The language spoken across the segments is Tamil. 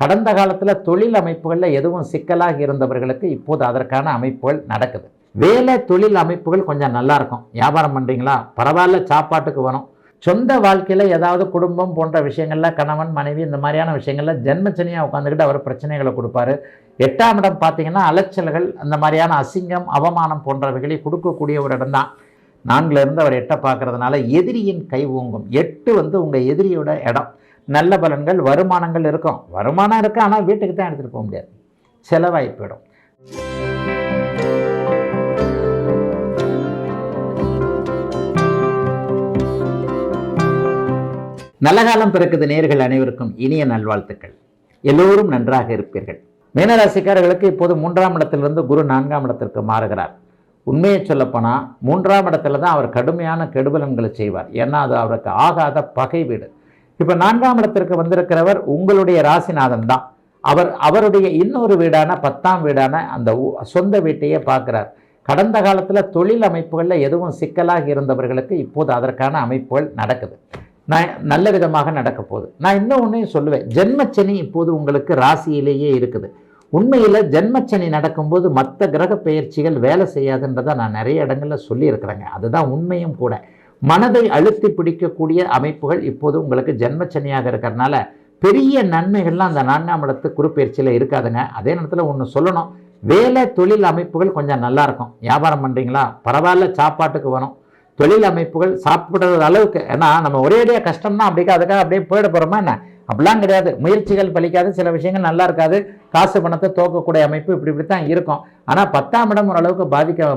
கடந்த காலத்தில் தொழில் அமைப்புகளில் எதுவும் சிக்கலாக இருந்தவர்களுக்கு இப்போது அதற்கான அமைப்புகள் நடக்குது. வேலை தொழில் அமைப்புகள் கொஞ்சம் நல்லாயிருக்கும் வியாபாரம் பண்ணுறீங்களா பரவாயில்ல சாப்பாட்டுக்கு வரும். சொந்த வாழ்க்கையில் ஏதாவது குடும்பம் போன்ற விஷயங்களில் கணவன் மனைவி இந்த மாதிரியான விஷயங்களில் ஜென்மச்சனியாக உட்காந்துக்கிட்டு அவர் பிரச்சனைகளை கொடுப்பாரு. எட்டாம் இடம் பார்த்தீங்கன்னா அலைச்சல்கள் அந்த மாதிரியான அசிங்கம் அவமானம் போன்றவைகளை கொடுக்கக்கூடிய ஒரு இடம்தான். நான்கிலிருந்து அவர் எட்டை பார்க்கறதுனால எதிரியின் கை ஓங்கும். எட்டு வந்து உங்கள் எதிரியோட இடம். நல்ல பலன்கள் வருமானங்கள் இருக்கும். வருமானம் இருக்கு ஆனால் வீட்டுக்கு தான் எடுத்துகிட்டு போக முடியாது. செலவாகி போயிடும். நல்ல காலம் பிறக்குது நேர்கள் அனைவருக்கும் இனிய நல்வாழ்த்துக்கள். எல்லோரும் நன்றாக இருப்பீர்கள். மீனராசிக்காரர்களுக்கு இப்போது மூன்றாம் இடத்திலிருந்து குரு நான்காம் இடத்திற்கு மாறுகிறார். உண்மையை சொல்லப்போனால் மூன்றாம் இடத்துல தான் அவர் கடுமையான கெடுபலன்களை செய்வார். ஏன்னா அது அவருக்கு ஆகாத பகை வீடு இப்போ நான்காம் இடத்திற்கு வந்திருக்கிறவர் உங்களுடைய ராசிநாதன் தான். அவர் அவருடைய இன்னொரு வீடான பத்தாம் வீடான அந்த சொந்த வீட்டையே பார்க்குறார். கடந்த காலத்தில் தொழில் அமைப்புகளில் எதுவும் சிக்கலாக இருந்தவர்களுக்கு இப்போது அதற்கான அமைப்புகள் நடக்குது. நான் நல்ல விதமாக நடக்க போகுது. நான் இன்னும் ஒன்றையும் சொல்லுவேன். ஜென்மச்சனி இப்போது உங்களுக்கு ராசியிலேயே இருக்குது. உண்மையில் ஜென்மச்சனி நடக்கும்போது மற்ற கிரக பெயர்ச்சிகள் வேலை செய்யாதுன்றதை நான் நிறைய இடங்களில் சொல்லியிருக்கிறேங்க. அதுதான் உண்மையும் கூட. மனதை அழுத்தி பிடிக்கக்கூடிய அமைப்புகள் இப்போது உங்களுக்கு ஜென்மச்சனியாக இருக்கிறதுனால பெரிய நன்மைகள்லாம் அந்த நான்காம் இடத்து குறுப்பெயர்ச்சியில் இருக்காதுங்க. அதே நேரத்தில் ஒன்று சொல்லணும். வேலை தொழில் அமைப்புகள் கொஞ்சம் நல்லா இருக்கும். வியாபாரம் பண்ணுறீங்களா பரவாயில்ல சாப்பாட்டுக்கு வரும். தொழில் அமைப்புகள் சாப்பிட்றது அளவுக்கு. ஏன்னா நம்ம ஒரேடியாக கஷ்டம்னா அப்படிக்கா அதுக்காக அப்படியே போயிட போகிறோமா என்ன? அப்படிலாம் கிடையாது. முயற்சிகள் பலிக்காது. சில விஷயங்கள் நல்லா இருக்காது. காசு பணத்தை தோக்கக்கூடிய அமைப்பு இப்படி இப்படி தான் இருக்கும். ஆனால் பத்தாம் இடம் ஓரளவுக்கு பாதிக்க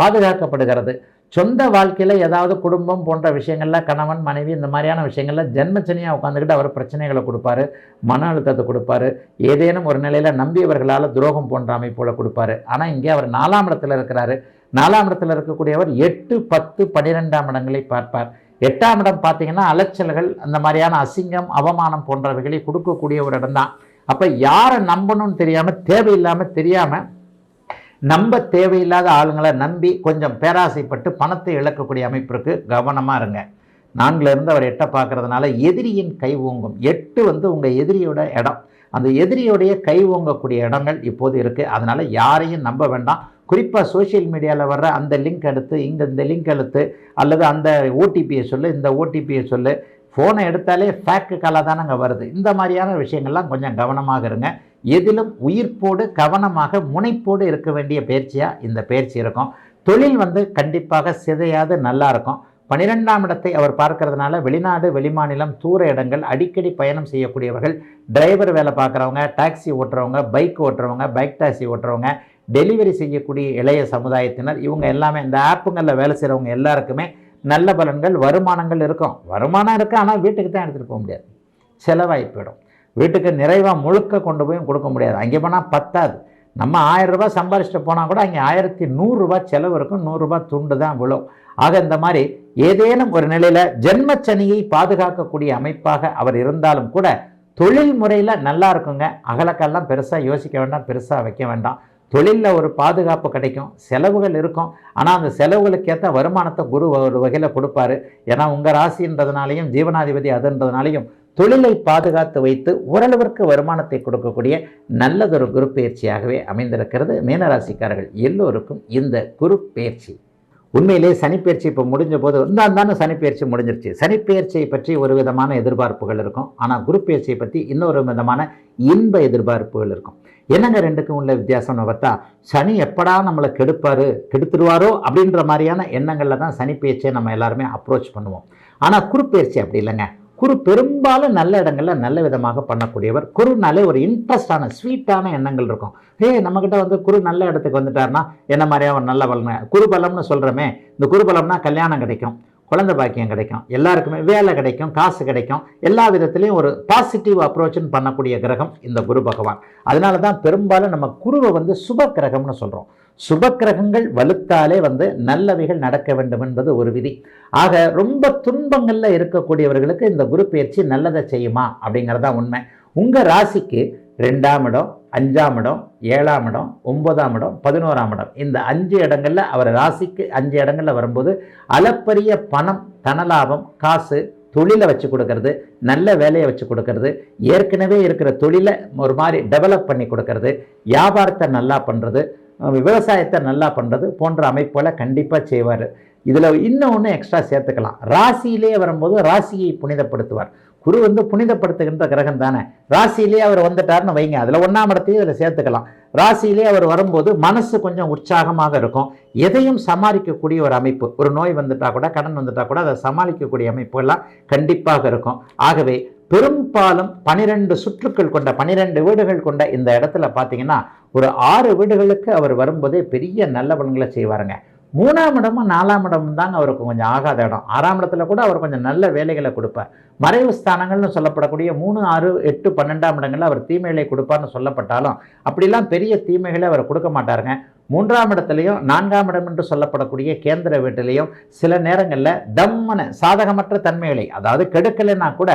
பாதுகாக்கப்படுகிறது. சொந்த வாழ்க்கையில் ஏதாவது குடும்பம் போன்ற விஷயங்கள்ல கணவன் மனைவி இந்த மாதிரியான விஷயங்கள்ல ஜென்மச்சனியாக உட்காந்துக்கிட்டு அவர் பிரச்சனைகளை கொடுப்பாரு மன அழுத்தத்தை கொடுப்பாரு ஏதேனும் ஒரு நிலையில் நம்பியவர்களால் துரோகம் போன்ற அமைப்புகளை கொடுப்பாரு. ஆனால் இங்கே அவர் நாலாம் இடத்துல இருக்கிறாரு. நாலாம் இடத்துல இருக்கக்கூடியவர் எட்டு பத்து பன்னிரெண்டாம் இடங்களை பார்ப்பார். எட்டாம் இடம் பார்த்தீங்கன்னா அலைச்சல்கள் அந்த மாதிரியான அசிங்கம் அவமானம் போன்றவைகளை கொடுக்கக்கூடிய ஒரு இடம் தான் அப்போ யாரை நம்பணும்னு தெரியாமல் தேவையில்லாமல் தெரியாமல் நம்ப தேவையில்லாத ஆளுங்களை நம்பி கொஞ்சம் பேராசைப்பட்டு பணத்தை இழக்கக்கூடிய அமைப்பிற்கு கவனமாக இருங்க. நான்கிலிருந்து அவர் எட்டை பார்க்கறதுனால எதிரியின் கை ஓங்கும். எட்டு வந்து உங்கள் எதிரியோட இடம். அந்த எதிரியோடைய கை ஓங்கக்கூடிய இடங்கள் இப்போது இருக்குது அதனால் யாரையும் நம்ப வேண்டாம். குறிப்பாக சோஷியல் மீடியாவில் வர்ற அந்த லிங்க் எடுத்து இங்கே இந்த லிங்க் எடுத்து அல்லது அந்த ஓடிபியை சொல்லு இந்த ஓடிபியை சொல்லு. ஃபோனை எடுத்தாலே ஃபேக்கு காலாக தானங்க வருது. இந்த மாதிரியான விஷயங்கள்லாம் கொஞ்சம் கவனமாக இருங்க. எதிலும் உயிர்ப்போடு கவனமாக முனைப்போடு இருக்க வேண்டிய பயிற்சியாக இந்த பயிற்சி இருக்கும். தொழில் வந்து கண்டிப்பாக சிதையாது நல்லா இருக்கும். பன்னிரெண்டாம் இடத்தை அவர் பார்க்கறதுனால வெளிநாடு வெளிமாநிலம் தூர இடங்கள் அடிக்கடி பயணம் செய்யக்கூடியவர்கள் டிரைவர் வேலை பார்க்குறவங்க டாக்ஸி ஓட்டுறவங்க பைக் ஓட்டுறவங்க பைக் டாக்ஸி ஓட்டுறவங்க டெலிவரி செய்யக்கூடிய இளைய சமுதாயத்தினர் இவங்க எல்லாமே இந்த ஆப்புங்களில் வேலை செய்கிறவங்க எல்லாருக்குமே நல்ல பலன்கள் வருமானங்கள் இருக்கும். வருமானம் இருக்குது ஆனால் வீட்டுக்கு தான் எடுத்துகிட்டு போக முடியாது. செலவாகி போயிடும். வீட்டுக்கு நிறைவாக முழுக்க கொண்டு போய் கொடுக்க முடியாது. அங்கே போனால் பத்தாது. நம்ம ஆயிரம் ரூபாய் சம்பாரிச்சிட்டு போனால் கூட அங்கே ஆயிரத்தி நூறுரூபா செலவு இருக்கும். நூறுரூபா துண்டு தான் விழும். ஆக இந்த மாதிரி ஏதேனும் ஒரு நிலையில் ஜென்மச்சனியை பாதுகாக்கக்கூடிய அமைப்பாக அவர் இருந்தாலும் கூட தொழில் முறையில் நல்லா இருக்குங்க. அகலக்கெல்லாம் பெருசாக யோசிக்க வேண்டாம் பெருசாக வைக்க வேண்டாம். தொழிலில் ஒரு பாதுகாப்பு கிடைக்கும் செலவுகள் இருக்கும். ஆனால் அந்த செலவுகளுக்கேற்ற வருமானத்தை குரு ஒரு வகையில் கொடுப்பாரு. ஏன்னா உங்கள் ராசின்றதுனாலையும் ஜீவனாதிபதி அதுன்றதுனாலையும் தொழிலை பாதுகாத்து வைத்து ஓரளவிற்கு வருமானத்தை கொடுக்கக்கூடிய நல்லதொரு குரு பயிற்சியாகவே அமைந்திருக்கிறது. மீனராசிக்காரர்கள் எல்லோருக்கும் இந்த குரு பயிற்சி. உண்மையிலே சனிப்பெயர்ச்சி இப்போ முடிஞ்ச போது இருந்தால் தானே சனிப்பெயர்ச்சி முடிஞ்சிருச்சு. சனிப்பெயர்ச்சியை பற்றி ஒரு விதமான எதிர்பார்ப்புகள் இருக்கும். ஆனால் குரு பயிற்சியை பற்றி இன்னொரு விதமான இன்ப எதிர்பார்ப்புகள் இருக்கும். என்னங்க ரெண்டுக்கும் உள்ள வித்தியாசம்னு பார்த்தா சனி எப்படா நம்மளை கெடுப்பார் கெடுத்துருவாரோ அப்படின்ற மாதிரியான எண்ணங்களில் தான் சனி நம்ம எல்லாருமே அப்ரோச் பண்ணுவோம். ஆனால் குரு அப்படி இல்லைங்க. குரு பெரும்பாலும் நல்ல இடங்களில் நல்ல விதமாக பண்ணக்கூடியவர். குருனாலே ஒரு இன்ட்ரெஸ்டான ஸ்வீட்டான எண்ணங்கள் இருக்கும். ஏ நம்மக்கிட்ட வந்து குரு நல்ல இடத்துக்கு வந்துட்டாருன்னா என்ன மாதிரியா ஒரு நல்ல பலன் குரு பலம்னு சொல்கிறோமே இந்த குரு பலம்னா கல்யாணம் கிடைக்கும். குழந்தை பாக்கியம் கிடைக்கும் எல்லாருக்குமே வேலை கிடைக்கும் காசு கிடைக்கும். எல்லா விதத்துலேயும் ஒரு பாசிட்டிவ் அப்ரோச்சுன்னு பண்ணக்கூடிய கிரகம் இந்த குரு பகவான். அதனால தான் பெரும்பாலும் நம்ம குருவை வந்து சுப கிரகம்னு சொல்கிறோம் சுப கிரகங்கள் வலுத்தாலே வந்து நல்லவைகள் நடக்க வேண்டும் என்பது ஒரு விதி. ஆக ரொம்ப துன்பங்களில் இருக்கக்கூடியவர்களுக்கு இந்த குரு பயிற்சி நல்லதை செய்யுமா அப்படிங்கிறது தான் உண்மை. உங்கள் ராசிக்கு ரெண்டாம் இடம் அஞ்சாம் இடம் ஏழாம் இடம் ஒன்பதாம் இடம் பதினோராம் இடம். இந்த அஞ்சு இடங்களில் அவர் ராசிக்கு அஞ்சு இடங்களில் வரும்போது அளப்பரிய பணம் தனலாபம் காசு தொழிலை வச்சு கொடுக்கறது நல்ல வேலையை வச்சு கொடுக்கறது ஏற்கனவே இருக்கிற தொழிலை ஒரு மாதிரி டெவலப் பண்ணி கொடுக்கறது வியாபாரத்தை நல்லா பண்ணுறது விவசாயத்தை நல்லா பண்ணுறது போன்ற அமைப்புகளை கண்டிப்பாக செய்வார். இதில் இன்னும் ஒன்று எக்ஸ்ட்ரா சேர்த்துக்கலாம். ராசியிலே வரும்போது ராசியை புனிதப்படுத்துவார். குரு வந்து புனிதப்படுத்துகின்ற கிரகம் தானே? ராசியிலேயே அவர் வந்துட்டார்னு வைங்க. அதில் ஒன்றாம் இடத்தையும் இதில் சேர்த்துக்கலாம். ராசியிலே அவர் வரும்போது மனசு கொஞ்சம் உற்சாகமாக இருக்கும். எதையும் சமாளிக்கக்கூடிய ஒரு அமைப்பு. ஒரு நோய் வந்துட்டா கூட கடன் வந்துட்டா கூட அதை சமாளிக்கக்கூடிய அமைப்புகள்லாம் கண்டிப்பாக இருக்கும். ஆகவே பெரும்பாலும் பனிரெண்டு சுற்றுக்கள் கொண்ட பனிரெண்டு வீடுகள் கொண்ட இந்த இடத்துல பார்த்தீங்கன்னா ஒரு ஆறு வீடுகளுக்கு அவர் வரும்போதே பெரிய நல்ல பலன்களை செய்வாருங்க. மூணாம் இடமும் நாலாம் இடமும் தாங்க அவருக்கு கொஞ்சம் ஆகாத இடம். ஆறாம் இடத்துல கூட அவர் கொஞ்சம் நல்ல வேலைகளை கொடுப்பார். மறைவு ஸ்தானங்கள்னு சொல்லப்படக்கூடிய மூணு ஆறு எட்டு பன்னெண்டாம் இடங்களில் அவர் தீமைகளை கொடுப்பார்னு சொல்லப்பட்டாலும் அப்படிலாம் பெரிய தீமைகளை அவர் கொடுக்க மாட்டாருங்க. மூன்றாம் இடத்துலையும் நான்காம் இடம் என்று சொல்லப்படக்கூடிய கேந்திர வீட்டிலையும் சில நேரங்களில் தம்மன சாதகமற்ற தன்மைகளை அதாவது கெடுக்கலைன்னா கூட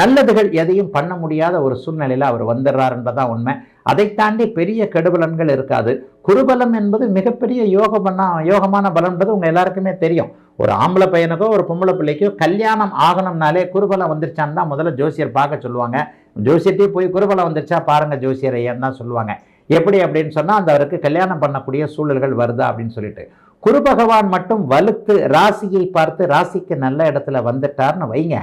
நல்லதுகள் எதையும் பண்ண முடியாத ஒரு சூழ்நிலையில் அவர் வந்துடுறாருன்றதான் உண்மை. அதை தாண்டி பெரிய கெடுபலன்கள் இருக்காது. குருபலம் என்பது மிகப்பெரிய யோக பண்ணா யோகமான பலன்றது உங்கள் எல்லாருக்குமே தெரியும். ஒரு ஆம்பளை பையனுக்கோ ஒரு பொம்பளை பிள்ளைக்கோ கல்யாணம் ஆகணும்னாலே குருபலம் வந்துருச்சான்னு தான் முதல்ல ஜோசியர் பார்க்க சொல்லுவாங்க. ஜோசியர்கிட்டே போய் குருபலம் வந்துருச்சா பாருங்கள் ஜோசியர் ஐயன் தான் சொல்லுவாங்க. எப்படி அப்படின்னு சொன்னால் அந்த அவருக்கு கல்யாணம் பண்ணக்கூடிய சூழல்கள் வருதா அப்படின்னு சொல்லிட்டு. குரு பகவான் மட்டும் வலுத்து ராசியை பார்த்து ராசிக்கு நல்ல இடத்துல வந்துட்டார்னு வைங்க.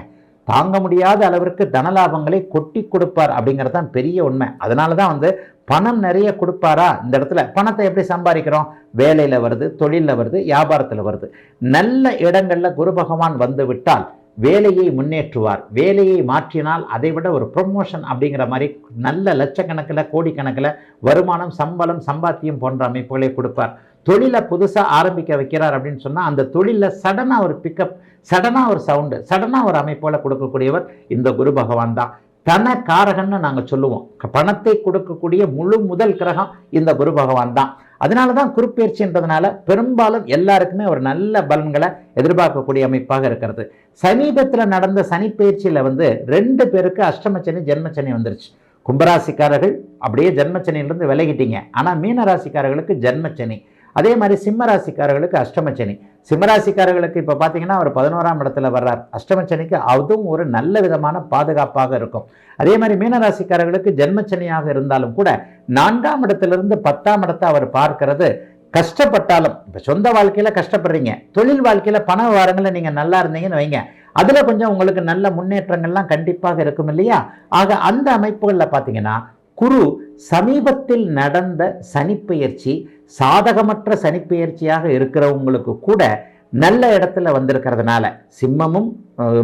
தாங்க முடியாத அளவிற்கு தனலாபங்களை கொட்டி கொடுப்பார் அப்படிங்கிறது தான் பெரிய உண்மை. அதனால தான் வந்து பணம் நிறைய கொடுப்பாரா? இந்த இடத்துல பணத்தை எப்படி சம்பாதிக்கிறோம்? வேலையில் வருது தொழிலில் வருது வியாபாரத்தில் வருது. நல்ல இடங்களில் குரு பகவான் வந்து விட்டால் வேலையை முன்னேற்றுவார். வேலையை மாற்றினால் அதை விட ஒரு ப்ரொமோஷன் அப்படிங்கிற மாதிரி நல்ல லட்சக்கணக்கில் கோடிக்கணக்கில் வருமானம் சம்பளம் சம்பாத்தியம் போன்ற அமைப்புகளை கொடுப்பார். தொழிலை புதுசாக ஆரம்பிக்க வைக்கிறார் அப்படின்னு சொன்னால் அந்த தொழிலில் சடனாக ஒரு பிக்கப் சடனாக ஒரு சவுண்டு சடனாக ஒரு அமைப்போல் கொடுக்கக்கூடியவர் இந்த குரு பகவான் தான். தனகாரகன்னு நாங்கள் சொல்லுவோம். பணத்தை கொடுக்கக்கூடிய முழு முதல் கிரகம் இந்த குரு பகவான் தான். அதனால தான் குருப்பெயர்ச்சின்றதுனால பெரும்பாலும் எல்லாருக்குமே ஒரு நல்ல பலன்களை எதிர்பார்க்கக்கூடிய அமைப்பாக இருக்கிறது. சமீபத்தில் நடந்த சனிப்பெயர்ச்சியில் வந்து ரெண்டு பேருக்கு அஷ்டமச்சனி ஜென்மச்சனி வந்துருச்சு. கும்பராசிக்காரர்கள் அப்படியே ஜென்மச்சனியிலிருந்து விலகிட்டீங்க. ஆனால் மீனராசிக்காரர்களுக்கு ஜென்மச்சனி அதே மாதிரி சிம்மராசிக்காரர்களுக்கு அஷ்டமச்சனி சிம்மராசிக்காரர்களுக்கு இப்போ பார்த்தீங்கன்னா அவர் பதினோராம் இடத்துல வர்றார். அஷ்டமச்சனிக்கு அதுவும் ஒரு நல்ல விதமான பாதுகாப்பாக இருக்கும். அதே மாதிரி மீனராசிக்காரர்களுக்கு ஜென்மச்சனியாக இருந்தாலும் கூட நான்காம் இடத்திலிருந்து பத்தாம் இடத்தை அவர் பார்க்கிறது கஷ்டப்பட்டாலும் இப்போ சொந்த வாழ்க்கையில் கஷ்டப்படுறீங்க. தொழில் வாழ்க்கையில் பண விவகாரங்களில் நீங்கள் நல்லா இருந்தீங்கன்னு வைங்க. அதில் கொஞ்சம் உங்களுக்கு நல்ல முன்னேற்றங்கள்லாம் கண்டிப்பாக இருக்கும் இல்லையா? ஆக அந்த அமைப்புகளில் பார்த்தீங்கன்னா குரு சமீபத்தில் நடந்த சனிப்பெயர்ச்சி சாதகமற்ற சனிப்பெயர்ச்சியாக இருக்கிறவங்களுக்கு கூட நல்ல இடத்துல வந்திருக்கிறதுனால சிம்மமும்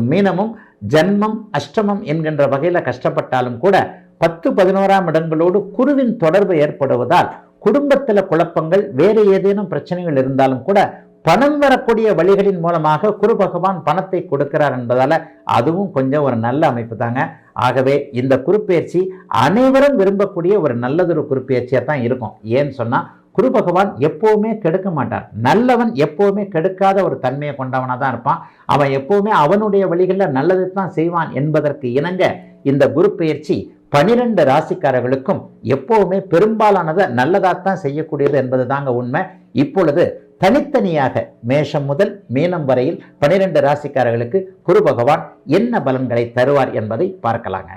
மீனமும் ஜன்மம் அஷ்டமம் என்கின்ற வகையில் கஷ்டப்பட்டாலும் கூட பத்து பதினோராம் இடங்களோடு குருவின் தொடர்பு ஏற்படுவதால் குடும்பத்தில் குழப்பங்கள் வேறு ஏதேனும் பிரச்சனைகள் இருந்தாலும் கூட பணம் வரக்கூடிய வழிகளின் மூலமாக குரு பகவான் பணத்தை கொடுக்கிறார் என்பதால் அதுவும் கொஞ்சம் ஒரு நல்ல அமைப்பு தாங்க. ஆகவே இந்த குறுப்பெயர்ச்சி அனைவரும் விரும்பக்கூடிய ஒரு நல்லதொரு குறுப்பெயர்ச்சியாக தான் இருக்கும். ஏன்னு சொன்னால் குரு பகவான் எப்போவுமே கெடுக்க மாட்டார். நல்லவன் எப்போவுமே கெடுக்காத ஒரு தன்மையை கொண்டவனாக தான் இருப்பான். அவன் எப்போவுமே அவனுடைய வழிகளில் நல்லது தான் செய்வான் என்பதற்கு இணங்க இந்த குரு பெயர்ச்சி பனிரெண்டு ராசிக்காரர்களுக்கும் எப்போவுமே பெரும்பாலானதை நல்லதாகத்தான் செய்யக்கூடியது என்பது தாங்க உண்மை. இப்பொழுது தனித்தனியாக மேஷம் முதல் மீனம் வரையில் பனிரெண்டு ராசிக்காரர்களுக்கு குரு பகவான் என்ன பலன்களை தருவார் என்பதை பார்க்கலாங்க.